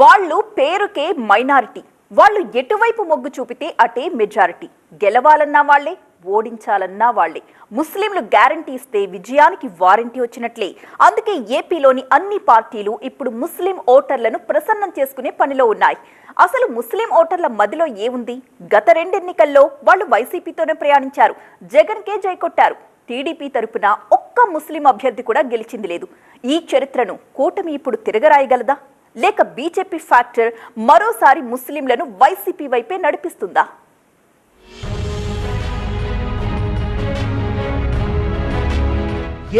వాళ్ళు పేరుకే మైనారిటీ. వాళ్ళు ఎటువైపు మొగ్గు చూపితే అటే మెజారిటీ. గెలవాలన్నా వాళ్ళే ఓడించాలన్నా వాళ్ళే ముస్లింలు గ్యారంటీ ఇస్తే విజయానికి వారంటీ వచ్చినట్లే. అందుకే ఏపీలోని అన్ని పార్టీలు ఇప్పుడు ముస్లిం ఓటర్లను ప్రసన్నం చేసుకునే పనిలో ఉన్నాయి. అసలు ముస్లిం ఓటర్ల మదిలో ఏముంది? గత రెండెన్నికల్లో వాళ్ళు వైసీపీతోనే ప్రయాణించారు. జగన్ కే జై కొట్టారు. టీడీపీ తరపున ఒక్క ముస్లిం అభ్యర్థి కూడా గెలిచింది లేదు. ఈ చరిత్రను కూటమి ఇప్పుడు తిరగరాయగలదా? లేక బీజేపీ ఫ్యాక్టర్ మరోసారి ముస్లింలను వైసీపీ వైపే నడిపిస్తుందా?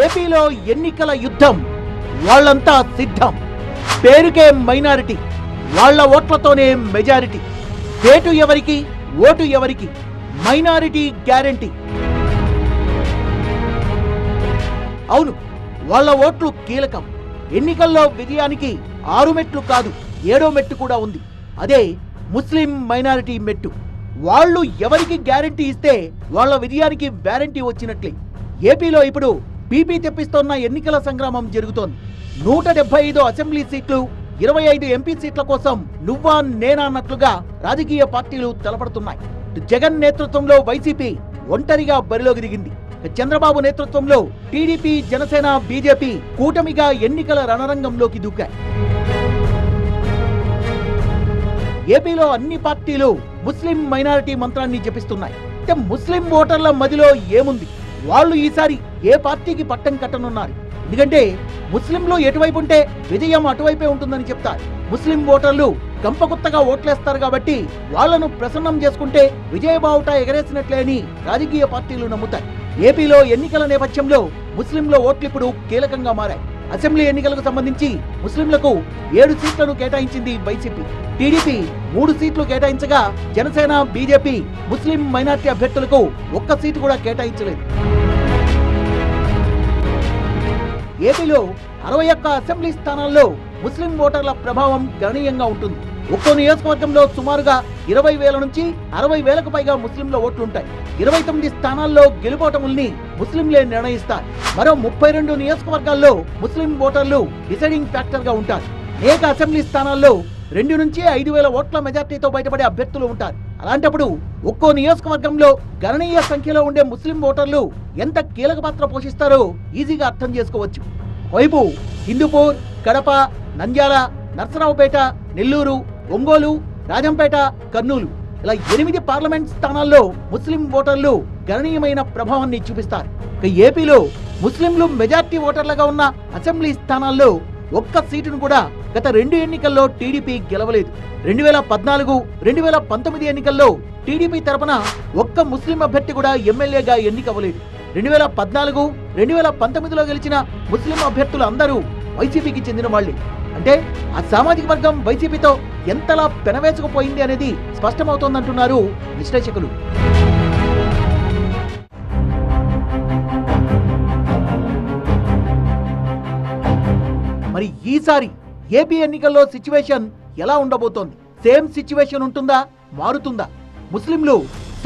ఏపీలో ఎన్నికల యుద్ధం వాళ్ళంతా సిద్ధం. పేరుకే మైనారిటీ వాళ్ళ ఓట్లతోనే మెజారిటీ. పేటు ఎవరికి ఓటు ఎవరికి మైనారిటీ గ్యారంటీ. అవును వాళ్ళ ఓట్లు కీలకం. ఎన్నికల్లో విజయానికి ఆరు మెట్లు కాదు ఏడో మెట్టు కూడా ఉంది. అదే ముస్లిం మైనారిటీ మెట్టు. వాళ్ళు ఎవరికి గ్యారంటీ ఇస్తే వాళ్ళ విజయానికి వ్యారంటీ వచ్చినట్లే. ఏపీలో ఇప్పుడు బీపీ తెప్పిస్తోన్న ఎన్నికల సంగ్రామం జరుగుతోంది. నూట డెబ్బై ఐదు అసెంబ్లీ సీట్లు ఇరవై ఐదు ఎంపీ సీట్ల కోసం నువ్వా నేనా అన్నట్లుగా రాజకీయ పార్టీలు తలపడుతున్నాయి. జగన్ నేతృత్వంలో వైసీపీ ఒంటరిగా బరిలోకి దిగింది. చంద్రబాబు నేతృత్వంలో టీడీపీ జనసేన బీజేపీ కూటమిగా ఎన్నికల రణరంగంలోకి దూకాయి. ఏపీలో అన్ని పార్టీలు ముస్లిం మైనారిటీ మంత్రాన్ని జపిస్తున్నాయి. అయితే ముస్లిం ఓటర్ల మదిలో ఏముంది? వాళ్ళు ఈసారి ఏ పార్టీకి పట్టం కట్టనున్నారు? ఎందుకంటే ముస్లింలు ఎటువైపు ఉంటే విజయం అటువైపే ఉంటుందని చెప్తారు. ముస్లిం ఓటర్లు కంపకొత్తగా ఓట్లేస్తారు కాబట్టి వాళ్ళను ప్రసన్నం చేసుకుంటే విజయబావుట ఎగరేసినట్లే అని రాజకీయ పార్టీలు నమ్ముతాయి. ఏపీలో ఎన్నికల నేపథ్యంలో ముస్లింల ఓట్లు ఇప్పుడు కీలకంగా మారాయి. అసెంబ్లీ ఎన్నికలకు సంబంధించి ముస్లింలకు ఏడు సీట్లను కేటాయించింది వైసీపీ. టీడీపీ మూడు సీట్లు కేటాయించగా జనసేన బీజేపీ ముస్లిం మైనార్టీ అభ్యర్థులకు ఒక్క సీటు కూడా కేటాయించలేదు. ఏపీలో అరవై ఒక్క అసెంబ్లీ స్థానాల్లో ముస్లిం ఓటర్ల ప్రభావం గణనీయంగా ఉంటుంది. ఒక్కో నియోజకవర్గంలో సుమారుగా ఇరవై వేల నుంచి అరవై వేలకు పైగా ముస్లింల ఓట్లుంటాయి. ఇరవై తొమ్మిది స్థానాల్లో గెలుపోటముల్ని ముస్లింలే నిర్ణయిస్తారు. మరో ముప్పై రెండు నియోజకవర్గాల్లో ముస్లిం ఓటర్లు డిసైడింగ్ ఫ్యాక్టర్గా ఉంటారు. అనేక అసెంబ్లీ స్థానాల్లో రెండు నుంచి ఐదు వేల ఓట్ల మెజార్టీతో బయటపడే అభ్యర్థులు ఉంటారు. అలాంటప్పుడు ఒక్కో నియోజకవర్గంలో గణనీయ సంఖ్యలో ఉండే ముస్లిం ఓటర్లు ఎంత కీలక పాత్ర పోషిస్తారో ఈజీగా అర్థం చేసుకోవచ్చు. వైపు హిందూపూర్ కడప నంద్యాల నర్సరావుపేట నెల్లూరు ఒంగోలు రాజంపేట కర్నూలు ఇలా ఎనిమిది పార్లమెంట్ స్థానాల్లో ముస్లిం ఓటర్లు గణనీయమైన ప్రభావాన్ని చూపిస్తారు. ఇక ఏపీలో ముస్లింలు మెజార్టీ ఓటర్లుగా ఉన్న అసెంబ్లీ స్థానాల్లో ఒక్క సీటును కూడా గత రెండు ఎన్నికల్లో టీడీపీ గెలవలేదు. రెండు వేల పద్నాలుగు రెండు వేల పంతొమ్మిది ఎన్నికల్లో టీడీపీ తరపున ఒక్క ముస్లిం అభ్యర్థి కూడా ఎమ్మెల్యేగా ఎన్నికవ్వలేదు. రెండు వేల పద్నాలుగు రెండు వేల పంతొమ్మిదిలో గెలిచిన ముస్లిం అభ్యర్థులు అందరూ వైసీపీకి చెందిన వాళ్ళే. అంటే ఆ సామాజిక వర్గం వైసీపీతో ఎంతలా పెనవేసుకుపోయింది అనేది స్పష్టమవుతోందంటున్నారు విశ్లేషకులు మరి ఈసారి ఏపీ ఎన్నికల్లో సిచ్యువేషన్ ఎలా ఉండబోతోంది? సేమ్ సిచ్యువేషన్ ఉంటుందా? మారుతుందా? ముస్లింలు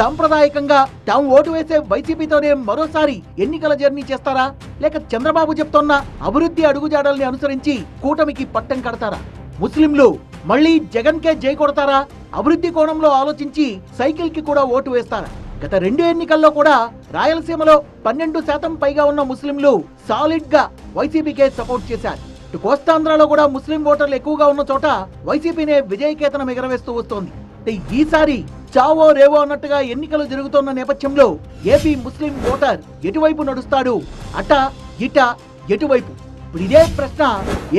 సాంప్రదాయకంగా తాము ఓటు వేసే వైసీపీతోనే మరోసారి ఎన్నికల జర్నీ చేస్తారా? లేక చంద్రబాబు చెప్తోన్న అభివృద్ధి అడుగుజాడల్ని అనుసరించి కూటమికి పట్టం కడతారా? ముస్లింలు మళ్ళీ జగన్ కే జై కొడతారా? అభివృద్ధి కోణంలో ఆలోచించి సైకిల్కి కూడా ఓటు వేస్తారా? గత రెండు ఎన్నికల్లో కూడా రాయలసీమలో పన్నెండు శాతం పైగా ఉన్న ముస్లింలు సాలిడ్గా వైసీపీకే సపోర్ట్ చేశారు. ఇటు కోస్తాంధ్రలో కూడా ముస్లిం ఓటర్లు ఎక్కువగా ఉన్న చోట వైసీపీనే విజయకేతనం ఎగరవేస్తూ వస్తోంది. ఈసారి చావో రేవో అన్నట్టుగా ఎన్నికలు జరుగుతున్న నేపథ్యంలో ఏపీ ముస్లిం ఓటర్ ఎటువైపు నడుస్తాడు? అట ఇట ఎటువైపు? ఇప్పుడు ఇదే ప్రశ్న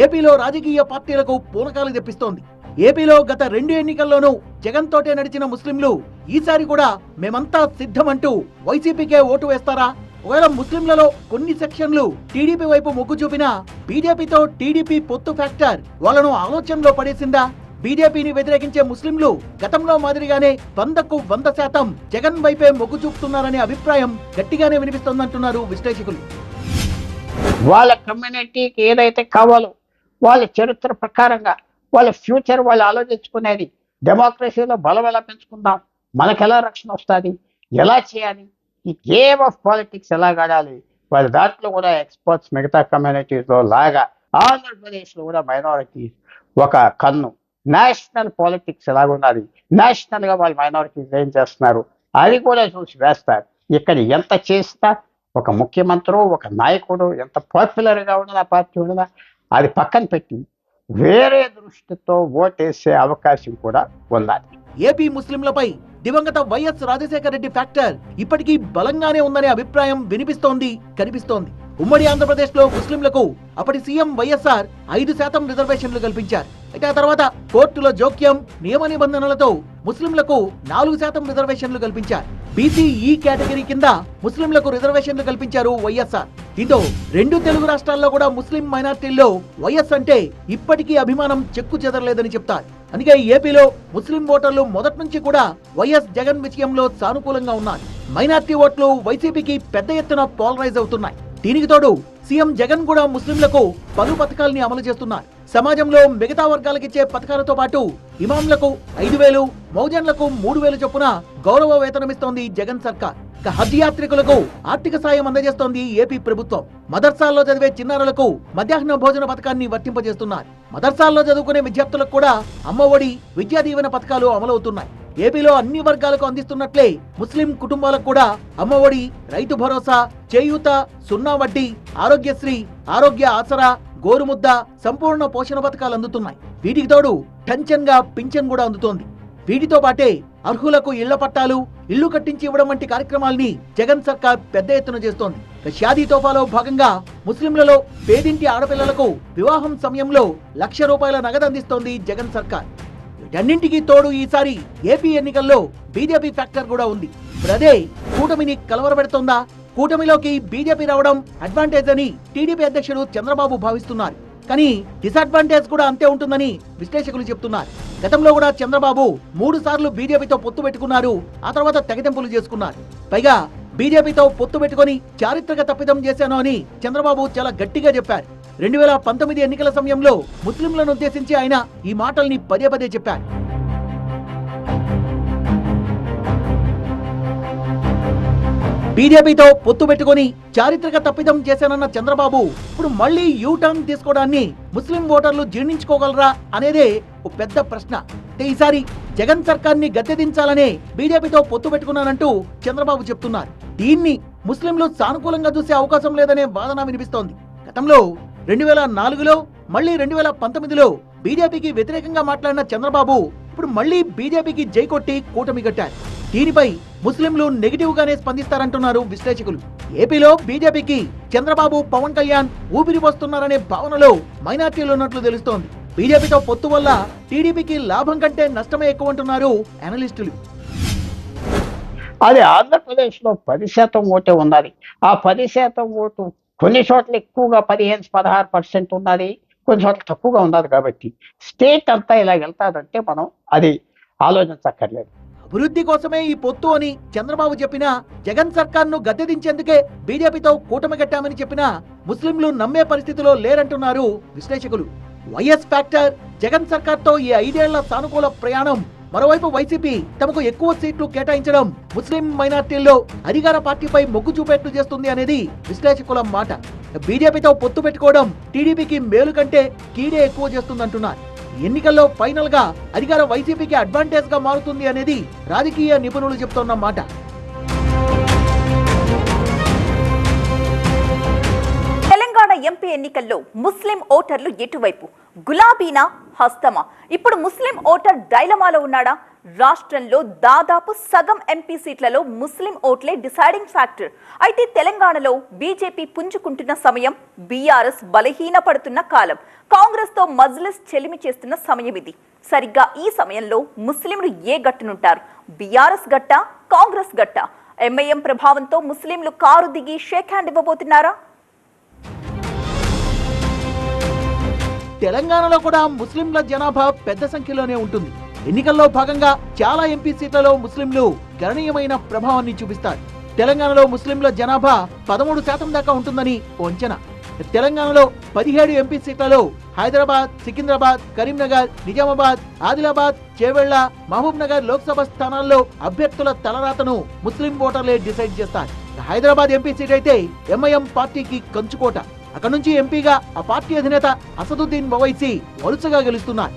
ఏపీలో రాజకీయ పార్టీలకు పూనకాలు తెప్పిస్తోంది. ఏపీలో గత రెండు ఎన్నికల్లోనూ జగన్ తోటే నడిచిన ముస్లింలు ఈసారి కూడా మేమంతా సిద్ధమంటూ వైసీపీకే ఓటు వేస్తారా? ఒకవేళ ముస్లింలలో కొన్ని సెక్షన్లు టీడీపీ వైపు మొగ్గు చూపినా బీజేపీతో టీడీపీ పొత్తు ఫ్యాక్టర్ వాళ్ళను ఆలోచనలో పడేసిందా? బీజేపీని వ్యతిరేకించే ముస్లింలు గతంలో మాదిరిగానే వందకు వంద శాతం జగన్ వైపే మొగ్గు చూపుతున్నారనే అభిప్రాయం గట్టిగానే వినిపిస్తోందంటున్నారు విశ్లేషకులు. వాళ్ళ కమ్యూనిటీకి ఏదైతే కావాలో వాళ్ళ చరిత్ర ప్రకారంగా వాళ్ళ ఫ్యూచర్ వాళ్ళు ఆలోచించుకునేది డెమోక్రసీలో బలం ఎలా పెంచుకుందాం మనకు ఎలా రక్షణ వస్తుంది ఎలా చేయాలి ఈ గేమ్ ఆఫ్ పాలిటిక్స్ ఎలా గడాలి వాళ్ళ దాంట్లో కూడా ఎక్స్పర్ట్స్ మిగతా కమ్యూనిటీస్లో లాగా ఆంధ్రప్రదేశ్లో కూడా మైనారిటీస్ ఒక కన్ను. నేషనల్ పాలిటిక్స్ ఎలాగున్నది నేషనల్గా వాళ్ళు మైనారిటీస్ ఏం చేస్తున్నారు? అది కూడా చూసి వేస్తారు. ఇక్కడ ఎంత చేసినా ఒక ముఖ్యమంత్రి ఒక నాయకుడు ఎంత పాపులర్గా పార్టీ ఉండదా అది పక్కన పెట్టి వేరే దృష్టితో ఓటేసే అవకాశం కూడా ఉన్నది ఏపీ ముస్లింలపై దివంగత వైఎస్ రాజశేఖర రెడ్డి ఫ్యాక్టర్ ఇప్పటికీ బలంగానే ఉందనే అభిప్రాయం వినిపిస్తోంది కనిపిస్తోంది. ఉమ్మడి ఆంధ్రప్రదేశ్లో ముస్లింలకు అప్పటి సీఎం వైఎస్ఆర్ ఐదు శాతం రిజర్వేషన్లు కల్పించారు. అయితే ఆ తర్వాత కోర్టుల జోక్యం నియమ నిబంధనలతో ముస్లింలకు నాలుగు శాతం రిజర్వేషన్లు కల్పించారు. బీసీ ఈ కేటగిరీ కింద ముస్లింలకు రిజర్వేషన్లు కల్పించారు వైఎస్ఆర్. దీంతో రెండు తెలుగు రాష్ట్రాల్లో కూడా ముస్లిం మైనార్టీల్లో వైఎస్ అంటే ఇప్పటికీ అభిమానం చెక్కు చెదరలేదని చెప్తారు. అందుకే ఏపీలో ముస్లిం ఓటర్లు మొదటి నుంచి కూడా వైఎస్ జగన్ విజయంలో సానుకూలంగా ఉన్నారు. మైనార్టీ ఓట్లు వైసీపీకి పెద్ద ఎత్తున పోలరైజ్ అవుతున్నాయి. దీనికి తోడు సీఎం జగన్ కూడా ముస్లింలకు పలు పథకాల్ని అమలు చేస్తున్నారు. సమాజంలో మిగతా వర్గాలకిచ్చే పథకాలతో పాటు ఇమాంలకు ఐదు వేలు మౌజన్లకు మూడు వేలు చొప్పున గౌరవ వేతనమిస్తోంది జగన్ సర్కార్. ఇక హజ్ యాత్రికులకు ఆర్థిక సాయం అందజేస్తోంది ఏపీ ప్రభుత్వం. మదర్సాల్లో చదివే చిన్నారులకు మధ్యాహ్న భోజన పథకాన్ని వర్తింపజేస్తున్నారు. మదర్సాల్లో చదువుకునే విద్యార్థులకు కూడా అమ్మఒడి విద్యా దీవెన పథకాలు అమలవుతున్నాయి. ఏపీలో అన్ని వర్గాలకు అందిస్తున్నట్లే ముస్లిం కుటుంబాలకు కూడా అమ్మఒడి రైతు భరోసా చేయూత సున్నా వడ్డీ ఆరోగ్యశ్రీ ఆరోగ్య ఆసరా గోరుముద్ద సంపూర్ణ పోషణ పథకాలు అందుతున్నాయి. వీటికి తోడు టెన్షన్గా పింఛన్ కూడా అందుతోంది. వీటితో పాటే అర్హులకు ఇళ్ళ పట్టాలు ఇల్లు కట్టించి ఇవ్వడం వంటి కార్యక్రమాల్ని జగన్ సర్కార్ పెద్ద ఎత్తున చేస్తోంది. షాదీ తోఫాలో భాగంగా ముస్లింలలో పేదింటి ఆడపిల్లలకు వివాహం సమయంలో లక్ష రూపాయల నగదు అందిస్తోంది జగన్ సర్కార్. రెండింటికి తోడు ఈసారి ఏపీ ఎన్నికల్లో బీజేపీ ఫ్యాక్టర్ కూడా ఉంది. ప్రదే అదే కూటమిని కలవరపెడుతుందా? కూటమిలోకి బీజేపీ రావడం అడ్వాంటేజ్ అని టీడీపీ అధ్యక్షుడు చంద్రబాబు భావిస్తున్నారు. కానీ డిసడ్వాంటేజ్ కూడా అంతే ఉంటుందని విశ్లేషకులు చెప్తున్నారు. గతంలో కూడా చంద్రబాబు మూడు సార్లు బీజేపీతో పొత్తు పెట్టుకున్నారు. ఆ తర్వాత తెగతింపులు చేసుకున్నారు. పైగా బీజేపీతో పొత్తు పెట్టుకొని చారిత్రక తప్పిదం చేశాను అని చంద్రబాబు చాలా గట్టిగా చెప్పారు. రెండు వేల పంతొమ్మిది ఎన్నికల సమయంలో ముస్లింలను ఉద్దేశించి ఆయన ఈ మాటల్ని పదే పదే చెప్పారు. బీజేపీతో పొత్తు పెట్టుకొని చారిత్రక తప్పిదం చేశానన్న చంద్రబాబు ఇప్పుడు మళ్ళీ యూ టర్న్ తీసుకోవడాన్ని ముస్లిం ఓటర్లు జీర్ణించుకోగలరా అనేదే ఓ పెద్ద ప్రశ్న. అయితే ఈసారి జగన్ సర్కార్ని గద్దెదించాలనే బీజేపీతో పొత్తు పెట్టుకున్నానంటూ చంద్రబాబు చెప్తున్నారు. దీన్ని ముస్లింలు సానుకూలంగా చూసే అవకాశం లేదనే వాదన వినిపిస్తోంది. గతంలో రెండు వేల నాలుగులో మళ్ళీ రెండు వేల పంతొమ్మిదిలో బీజేపీకి వ్యతిరేకంగా మాట్లాడిన చంద్రబాబు ఇప్పుడు మళ్ళీ బీజేపీకి జై కొట్టి కూటమి కట్టారు. దీనిపై ముస్లింలు నెగిటివ్ గానే స్పందిస్తారంటున్నారు విశ్లేషకులు. ఏపీలో బీజేపీకి చంద్రబాబు పవన్ కళ్యాణ్ ఊపిరి వస్తున్నారనే భావనలో మైనార్టీలు ఉన్నట్లు తెలుస్తోంది. బీజేపీతో పొత్తు వల్ల టీడీపీకి లాభం కంటే నష్టమే ఎక్కువ అంటున్నారు అనలిస్టులు అది ఆంధ్రప్రదేశ్లో పది శాతం ఓటే ఉన్నది ఆ పది శాతం ఓటు కొన్ని చోట్ల ఎక్కువగా పదిహేను పదహారు పర్సెంట్ ఉన్నది కొన్ని చోట్ల తక్కువగా ఉన్నది కాబట్టి స్టేట్ అంతా ఇలా వెళ్తాదంటే మనం అది ఆలోచించక్కర్లేదు. అభివృద్ధి కోసమే ఈ పొత్తు అని చంద్రబాబు చెప్పినా జగన్ సర్కార్ను గద్దెదించేందుకే బీజేపీతో కూటమి కట్టామని చెప్పినా ముస్లింలు నమ్మే పరిస్థితిలో లేరంటున్నారు విశ్లేషకులు. వైఎస్ ఫ్యాక్టర్ జగన్ సర్కార్తో ఈ ఐదేళ్ళ సానుకూల ప్రయాణం మరోవైపు వైసీపీ తమకు ఎక్కువ సీట్లు కేటాయించడం ముస్లిం మైనార్టీల్లో అధికార పార్టీపై మొగ్గు చూపేట్లు చేస్తుంది అనేది విశ్లేషకుల మాట. బీజేపీతో పొత్తు పెట్టుకోవడం టీడీపీకి మేలు కంటే కీడే ఎక్కువ చేస్తుందంటున్నారు. ఎన్నికల్లో ఫైనల్గా అధికార వైసీపీకి అడ్వాంటేజ్గా మారుతుంది అనేది రాజకీయ నిపుణులు చెప్తున్న మాట. తెలంగాణ ఎంపీ ఎన్నికల్లో ముస్లిం ఓటర్లు ఎటువైపు? గులాబీనా హస్తమా? ఇప్పుడు ముస్లిం ఓటర్ డైలమాలో ఉన్నాడా? రాష్ట్రంలో దాదాపు సగం ఎంపీ సీట్లలో ముస్లిం ఓట్లే డిసైడింగ్ ఫ్యాక్టర్. అయితే తెలంగాణలో బీజేపీ పుంజుకుంటున్న సమయం బీఆర్ఎస్ బలహీనపడుతున్న కాలం. కాంగ్రెస్తో మజ్లిస్ చెలిమి చేస్తున్న సమయం ఇది. సరిగ్గా ఈ సమయంలో ముస్లింలు ఏ గట్టునుంటారు? బీఆర్ఎస్ గట్ట? కాంగ్రెస్ గట్ట? ఎంఐఎం ప్రభావంతో ముస్లింలు కారు దిగి షేక్ హ్యాండ్ ఇవ్వబోతున్నారా? తెలంగాణలో కూడా ముస్లింల జనాభా పెద్ద సంఖ్యలోనే ఉంటుంది. ఎన్నికల్లో భాగంగా చాలా ఎంపీ సీట్లలో ముస్లింలు గణనీయమైన ప్రభావాన్ని చూపిస్తారు. తెలంగాణలో ముస్లింల జనాభా పదమూడు శాతం దాకా ఉంటుందని వంచన అంచనా. తెలంగాణలో పదిహేడు ఎంపీ సీట్లలో హైదరాబాద్ సికింద్రాబాద్ కరీంనగర్ నిజామాబాద్ ఆదిలాబాద్ చేవెళ్ళ మహబూబ్ నగర్ లోక్సభ స్థానాల్లో అభ్యర్థుల తలరాతను ముస్లిం ఓటర్లే డిసైడ్ చేస్తారు. హైదరాబాద్ ఎంపీ సీట్ అయితే ఎంఐఎం పార్టీకి కంచుకోట. అక్కడ నుంచి ఎంపీగా ఆ పార్టీ అధినేత అసదుద్దీన్ ఓవైసీ వరుసగా గెలుస్తున్నారు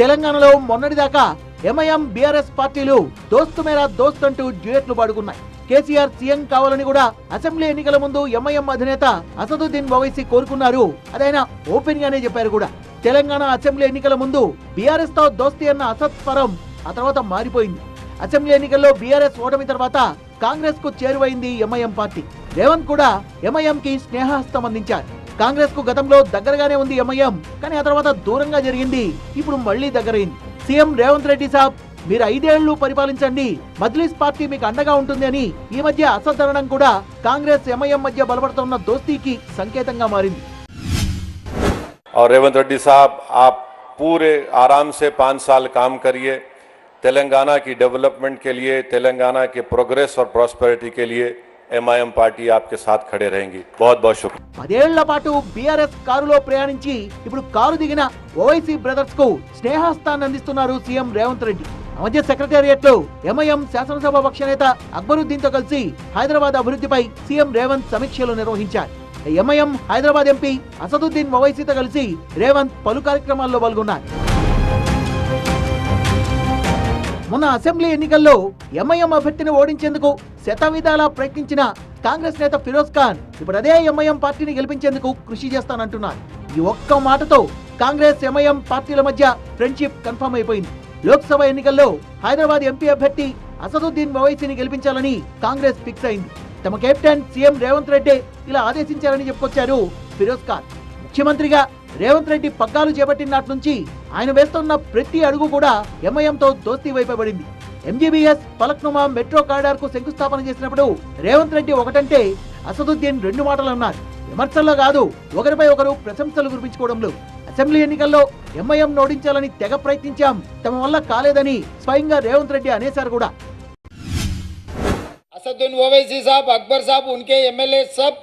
తెలంగాణలో మొన్నటిదాకా ఎంఐఎం బీఆర్ఎస్ పార్టీలు దోస్తు మేరా దోస్త్ అంటూ డ్యూయట్లు పాడుకున్నాయి. కేసీఆర్ సీఎం కావాలని కూడా అసెంబ్లీ ఎన్నికల ముందు ఎంఐఎం అధినేత అసదుద్దీన్ ఓవైసీ కోరుకున్నారు. అదైనా ఓపెన్ గానే చెప్పారు కూడా. తెలంగాణ అసెంబ్లీ ఎన్నికల ముందు బీఆర్ఎస్తో దోస్తి అన్న అసత్ స్వరం ఆ తర్వాత మారిపోయింది. అసెంబ్లీ ఎన్నికల్లో బీఆర్ఎస్ ఓటమి తర్వాత కాంగ్రెస్ కు చేరువైంది ఎంఐఎం పార్టీ రేవంత్ కూడా ఎంఐఎం కి స్నేహహస్తం అందించారు కాంగ్రెస్ కు గతంలో దగ్గరగానే ఉంది ఎంఐఎం కానీ ఆ తర్వాత దూరంగా జరిగింది ఇప్పుడు మళ్ళీ దగ్గరైంది సీఎం రేవంత్ రెడ్డి సాబ్ మీరు ఐదేళ్లు పరిపాలించండి మజ్లిస్ పార్టీ మీకు అండగా ఉంటుంది అని ఈ మధ్య అసదరణం కూడా కాంగ్రెస్ ఎంఐఎం మధ్య బలపడుతున్న దోస్తీకి సంకేతంగా మారింది और रेवंत रेड्डी साहब आप पूरे आराम से पाँच साल काम करिए तेलंगाना की डेवलपमेंट के लिए तेलंगाना के प्रोग्रेस और प्रॉस्पेरिटी के लिए एमआईएम पार्टी आपके साथ खड़े रहेंगी बहुत बहुत शुक्रिया పదేళ్ల పాటు బీఆర్ఎస్ కారులో ప్రయాణించి ఇప్పుడు కారు దిగిన ఓవైసీ బ్రదర్స్ కు స్నేహస్తాన్ని అందిస్తున్నారు సీఎం రేవంత్ రెడ్డి ఆ మధ్య సెక్రటేరియట్ లో ఎంఐఎం శాసనసభ పక్ష నేత అక్బరుద్దీన్ తో కలిసి హైదరాబాద్ అభివృద్ధిపై సీఎం రేవంత్ సమీక్షలు నిర్వహించారు ఎంఐఎం హైదరాబాద్ ఎంపీ అసదుద్దీన్ ఓవైసీతో కలిసి రేవంత్ పలు కార్యక్రమాల్లో పాల్గొన్నారు మొన్న అసెంబ్లీ ఎన్నికల్లో ఎంఐఎం అభ్యర్థిని ఓడించేందుకు శతవిధాలా ప్రయత్నించిన కాంగ్రెస్ నేత ఫిరోజ్ ఖాన్ ఇప్పుడు అదే ఎంఐఎం పార్టీని గెలిపించేందుకు కృషి చేస్తానంటున్నారు. ఈ ఒక్క మాటతో కాంగ్రెస్ ఎంఐఎం పార్టీల మధ్య ఫ్రెండ్షిప్ కన్ఫర్మ్ అయిపోయింది. లోక్సభ ఎన్నికల్లో హైదరాబాద్ ఎంపీ అభ్యర్థి అసదుద్దీన్ ఓవైసీని గెలిపించాలని కాంగ్రెస్ ఫిక్స్ అయింది. తమ కెప్టెన్ సీఎం రేవంత్ రెడ్డి ఇలా ఆదేశించారని చెప్పుకొచ్చారు ఫిరోజ్ ఖాన్. ముఖ్యమంత్రిగా రేవంత్ రెడ్డి పగ్గాలు చేపట్టినట్ నుంచి ఆయన వేస్తున్న ప్రతి అడుగు కూడా ఎంఐఎంతో దోస్తీ వైపబడింది ఎంజీబీఎస్ ఫలక్నుమా మెట్రో కారిడార్ కు శంకుస్థాపన చేసినప్పుడు రేవంత్ రెడ్డి ఒకటంటే అసదుద్దీన్ రెండు మాటలు అన్నారు విమర్శల్లో కాదు ఒకరిపై ఒకరు ప్రశంసలు కురిపించుకోవడంలో అసెంబ్లీ ఎన్నికల్లో ఎంఐఎం ఓడించాలని తెగ ప్రయత్నించాం తమ వల్ల కాలేదని స్వయంగా రేవంత్ రెడ్డి అనేశారు కూడా असदुद्दीन ओवैसी साहब अकबर साहब उनके एमएलए सब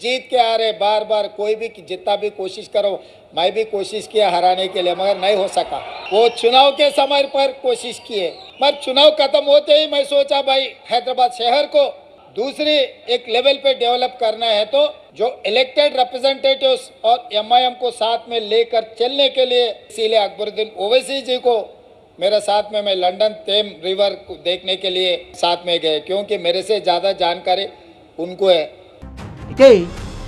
जीत के आ रहे बार बार, कोई भी जितना भी कोशिश करो, मैं भी कोशिश किया हराने के लिए, मगर नहीं हो सका। वो चुनाव के समय पर कोशिश किए पर चुनाव खत्म होते ही मैं सोचा, भाई, हैदराबाद शहर को दूसरी एक लेवल पे डेवलप करना है तो जो इलेक्टेड रिप्रेजेंटेटिव्स और एमआईएम को साथ में लेकर चलने के लिए, इसीलिए अकबरुद्दीन ओवैसी जी को मेरे साथ में मैं लंदन तेम रिवर को देखने के लिए साथ में गए, क्योंकि मेरे से ज़्यादा जानकारी उनको है। అయితే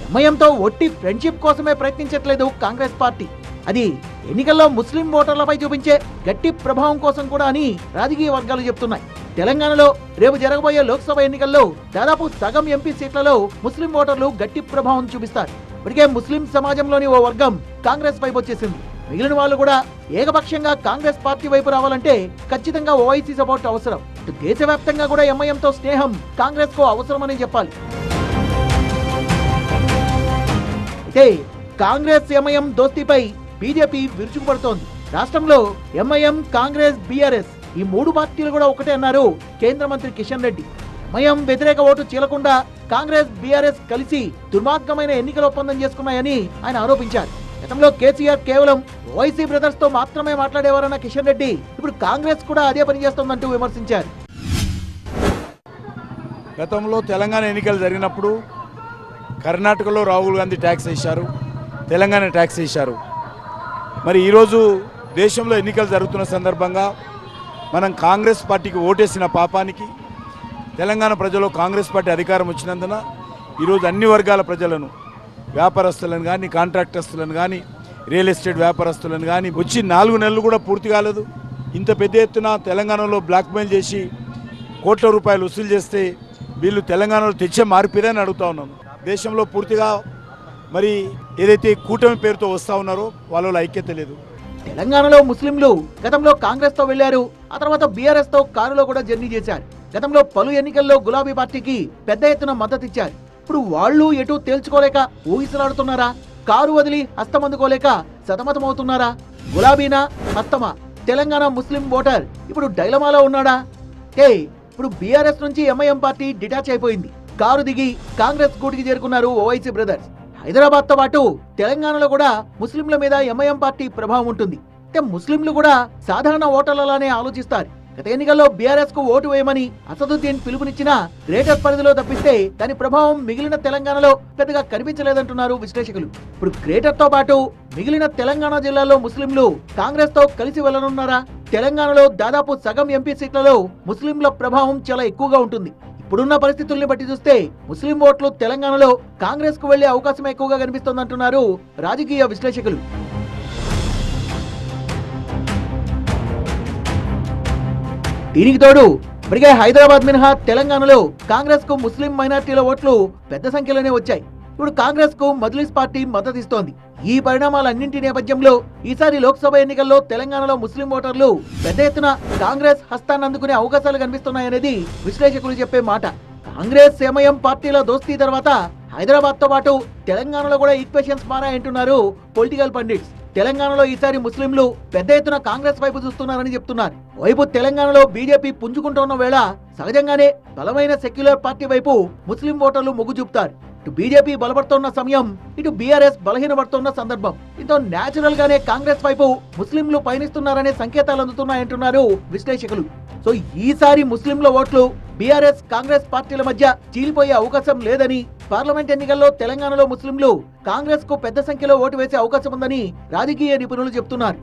ఎంఐఎంతో ఒట్టి ఫ్రెండ్షిప్ కోసమే ప్రయత్నించట్లేదు కాంగ్రెస్ పార్టీ. అది ఎన్నికల్లో ముస్లిం ఓటర్లపై చూపించే గట్టి ప్రభావం కోసం కూడా అని రాజకీయ వర్గాలు చెప్తున్నాయి. తెలంగాణలో రేపు జరగబోయే లోక్సభ ఎన్నికల్లో దాదాపు సగం ఎంపీ సీట్లలో ముస్లిం ఓటర్లు గట్టి ప్రభావం చూపిస్తారు. ఇప్పటికే ముస్లిం సమాజంలోని ఓ వర్గం కాంగ్రెస్ వైపు వచ్చేసింది. మిగిలిన వాళ్ళు కూడా ఏకపక్షంగా కాంగ్రెస్ పార్టీ వైపు రావాలంటే ఖచ్చితంగా ఓవైసీ సపోర్ట్ అవసరం. దేశవ్యాప్తంగా కూడా ఎంఐఎంతో స్నేహం కాంగ్రెస్కు అవసరమని చెప్పాలి. అయితే కాంగ్రెస్ ఎంఐఎం దోస్తీపై బీజేపీ విరుచుకుపడుతోంది. రాష్ట్రంలో ఎంఐఎం కాంగ్రెస్ బీఆర్ఎస్ ఈ మూడు పార్టీలు కూడా ఒకటే అన్నారు కేంద్ర మంత్రి కిషన్ రెడ్డి. ఎంఐఎం వ్యతిరేక ఓటు చీలకుండా కాంగ్రెస్ బీఆర్ఎస్ కలిసి దుర్మార్గమైన ఎన్నికల ఒప్పందం చేసుకున్నాయని ఆయన ఆరోపించారు. గతంలో కేసీఆర్ కేవలం వైసీ బ్రదర్స్తో మాత్రమే మాట్లాడేవారన్న కిషన్ రెడ్డి ఇప్పుడు కాంగ్రెస్ కూడా అదే పని చేస్తోందంటూ విమర్శించారు. గతంలో తెలంగాణ ఎన్నికలు జరిగినప్పుడు కర్ణాటకలో రాహుల్ గాంధీ ట్యాక్స్ వేశారు తెలంగాణ ట్యాక్స్ వేశారు. మరి ఈరోజు దేశంలో ఎన్నికలు జరుగుతున్న సందర్భంగా మనం కాంగ్రెస్ పార్టీకి ఓటేసిన పాపానికి తెలంగాణ ప్రజలు కాంగ్రెస్ పార్టీ అధికారం వచ్చినందున ఈరోజు అన్ని వర్గాల ప్రజలను వ్యాపారస్తులను కానీ కాంట్రాక్టర్స్లను కానీ రియల్ ఎస్టేట్ వ్యాపారస్తులను కానీ వచ్చి నాలుగు నెలలు కూడా పూర్తి కాలేదు. ఇంత పెద్ద ఎత్తున తెలంగాణలో బ్లాక్మెయిల్ చేసి కోట్ల రూపాయలు వసూలు చేస్తే వీళ్ళు తెలంగాణలో తెచ్చే మార్పిదని అడుగుతా ఉన్నాను. దేశంలో పూర్తిగా మరి ఏదైతే కూటమి పేరుతో వస్తూ ఉన్నారో వాళ్ళలో ఐక్యత లేదు. తెలంగాణలో ముస్లింలు గతంలో కాంగ్రెస్తో వెళ్ళారు ఆ తర్వాత బీఆర్ఎస్తో కారులో కూడా జర్నీ చేశారు. గతంలో పలు ఎన్నికల్లో గులాబీ పార్టీకి పెద్ద ఎత్తున మద్దతు ఇచ్చారు. ఇప్పుడు వాళ్ళు ఎటు తేల్చుకోలేక ఊగిసలాడుతున్నారా? కారు వదిలి హస్తం అందుకోలేక సతమతమవుతున్నారా? గులాబీనా? హస్తమా? తెలంగాణ ముస్లిం ఓటర్ ఇప్పుడు డైలమాలో ఉన్నాడా? ఏ ఇప్పుడు బీఆర్ఎస్ నుంచి ఎంఐఎం పార్టీ డిటాచ్ అయిపోయింది. కారు దిగి కాంగ్రెస్ గూటికి చేరుకున్నారు ఓవైసీ బ్రదర్స్. హైదరాబాద్తో పాటు తెలంగాణలో కూడా ముస్లింల మీద ఎంఐఎం పార్టీ ప్రభావం ఉంటుంది. అయితే ముస్లింలు కూడా సాధారణ ఓటర్లలానే ఆలోచిస్తారు. గత ఎన్నికల్లో బీఆర్ఎస్కు ఓటు వేయమని అసదుద్దీన్ పిలుపునిచ్చిన గ్రేటర్ పరిధిలో తప్పిస్తే దాని ప్రభావం మిగిలిన తెలంగాణలో పెద్దగా కనిపించలేదంటున్నారు విశ్లేషకులు. ఇప్పుడు గ్రేటర్తో పాటు మిగిలిన తెలంగాణ జిల్లాల్లో ముస్లింలు కాంగ్రెస్తో కలిసి వెళ్ళనున్నారా తెలంగాణలో దాదాపు సగం ఎంపీ సీట్లలో ముస్లింల ప్రభావం చాలా ఎక్కువగా ఉంటుంది. ఇప్పుడున్న పరిస్థితుల్ని బట్టి చూస్తే ముస్లిం ఓట్లు తెలంగాణలో కాంగ్రెస్కు వెళ్ళే అవకాశం ఎక్కువగా కనిపిస్తోందంటున్నారు రాజకీయ విశ్లేషకులు. దీనికి తోడు ఇప్పటికే హైదరాబాద్ మినహా తెలంగాణలో కాంగ్రెస్కు ముస్లిం మైనార్టీల ఓట్లు పెద్ద సంఖ్యలోనే వచ్చాయి. ఇప్పుడు కాంగ్రెస్కు మజ్లిస్ పార్టీ మద్దతిస్తోంది ఈ పరిణామాలన్నింటి నేపథ్యంలో ఈసారి లోక్సభ ఎన్నికల్లో తెలంగాణలో ముస్లిం ఓటర్లు పెద్ద ఎత్తున కాంగ్రెస్ హస్తాన్ని అందుకునే అవకాశాలు కనిపిస్తున్నాయనేది విశ్లేషకులు చెప్పే మాట. కాంగ్రెస్ సమయం పార్టీల దోస్తీ తర్వాత హైదరాబాద్తో పాటు తెలంగాణలో కూడా ఈక్వేషన్స్ మారాయంటున్నారు పొలిటికల్ పండిట్స్ తెలంగాణలో ఈసారి ముస్లింలు పెద్ద ఎత్తున కాంగ్రెస్ వైపు చూస్తున్నారని చెప్తున్నారు. వైపు తెలంగాణలో బీజేపీ పుంజుకుంటున్న వేళ సహజంగానే బలమైన సెక్యులర్ పార్టీ వైపు ముస్లిం ఓటర్లు మొగ్గు చూపుతారు. ఇటు బీజేపీ బలపడుతున్న సమయం ఇటు బీఆర్ఎస్ బలహీనపడుతున్న సందర్భం. దీంతో నేచురల్ గానే కాంగ్రెస్ వైపు ముస్లింలు పయనిస్తున్నారనే సంకేతాలు అందుతున్నాయంటున్నారు విశ్లేషకులు. సో ఈసారి ముస్లింల ఓట్లు బీఆర్ఎస్ కాంగ్రెస్ పార్టీల మధ్య చీలిపోయే అవకాశం లేదని పార్లమెంట్ ఎన్నికల్లో తెలంగాణలో ముస్లింలు కాంగ్రెస్కు పెద్ద సంఖ్యలో ఓటు వేసే అవకాశం ఉందని రాజకీయ నిపుణులు చెబుతున్నారు